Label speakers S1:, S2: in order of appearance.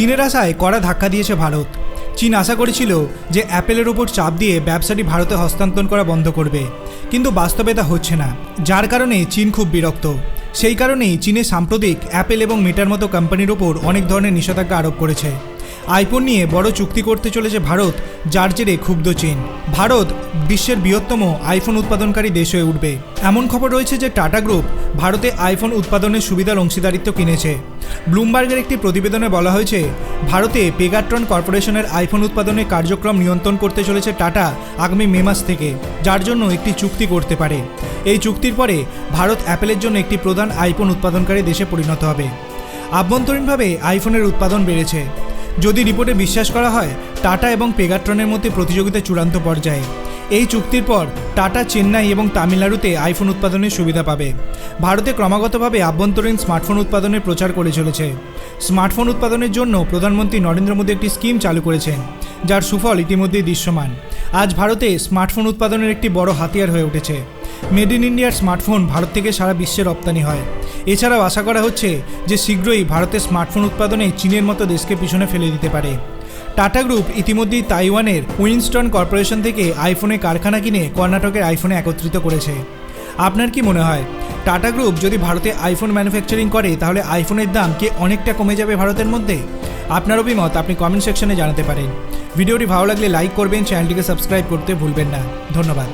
S1: চীনের আশায় কড়া ধাক্কা দিয়েছে ভারত। চীন আশা করেছিল যে অ্যাপেলের ওপর চাপ দিয়ে ব্যবসাটি ভারতে হস্তান্তর করা বন্ধ করবে। কিন্তু বাস্তবে তা হচ্ছে না, যার কারণে চীন খুব বিরক্ত। সেই কারণেই চীনে সাম্প্রতিক অ্যাপেল এবং মিটার মতো কোম্পানির ওপর অনেক ধরনের নিষেধাজ্ঞা আরোপ করেছে। আইফোন নিয়ে বড় চুক্তি করতে চলেছে ভারত, যার জেরে ক্ষুব্ধ চীন। ভারত বিশ্বের বৃহত্তম আইফোন উৎপাদনকারী দেশ হয়ে উঠবে। এমন খবর রয়েছে যে টাটা গ্রুপ ভারতে আইফোন উৎপাদনের সুবিধার অংশীদারিত্ব কিনেছে। ব্লুমবার্গের একটি প্রতিবেদনে বলা হয়েছে, ভারতে পেগাট্রন কর্পোরেশনের আইফোন উৎপাদনের কার্যক্রম নিয়ন্ত্রণ করতে চলেছে টাটা আগামী মে মাস থেকে, যার জন্য একটি চুক্তি করতে পারে। এই চুক্তির পরে ভারত অ্যাপেলের জন্য একটি প্রধান আইফোন উৎপাদনকারী দেশে পরিণত হবে। আভ্যন্তরীণভাবে আইফোনের উৎপাদন বেড়েছে। যদি রিপোর্টে বিশ্বাস করা হয়, টাটা এবং পেগাট্রনের মধ্যে প্রতিযোগিতা চূড়ান্ত পর্যায়ে। এই চুক্তির পর, টাটা চেন্নাই এবং তামিলনাড়ুতে আইফোন উৎপাদনের সুবিধা পাবে। ভারতে ক্রমাগতভাবে আভ্যন্তরীণ স্মার্টফোন উৎপাদনের প্রচার করে চলেছে। স্মার্টফোন উৎপাদনের জন্য প্রধানমন্ত্রী নরেন্দ্র মোদী একটি স্কিম চালু করেছেন, যার সুফল ইতিমধ্যেই দৃশ্যমান। আজ ভারতে স্মার্টফোন উৎপাদনের একটি বড় হাতিয়ার হয়ে উঠেছে। মেড ইন ইন্ডিয়ার স্মার্টফোন ভারত থেকে সারা বিশ্বে রপ্তানি হয়। এছাড়াও আশা করা হচ্ছে যে শীঘ্রই ভারতের স্মার্টফোন উৎপাদনে চীনের মতো দেশকে পিছনে ফেলে দিতে পারে। টাটা গ্রুপ ইতিমধ্যেই তাইওয়ানের উইনস্টন কর্পোরেশন থেকে আইফোনে কারখানা কিনে কর্ণাটকের আইফোনে একত্রিত করেছে। আপনার কি মনে হয়, টাটা গ্রুপ যদি ভারতে আইফোন ম্যানুফ্যাকচারিং করে, তাহলে আইফোনের দাম কি অনেকটা কমে যাবে ভারতের মধ্যে? আপনার অভিমত আপনি কমেন্ট সেকশনে জানাতে পারেন। ভিডিওটি ভালো লাগলে লাইক করবেন, চ্যানেলটিকে সাবস্ক্রাইব করতে ভুলবেন না। ধন্যবাদ।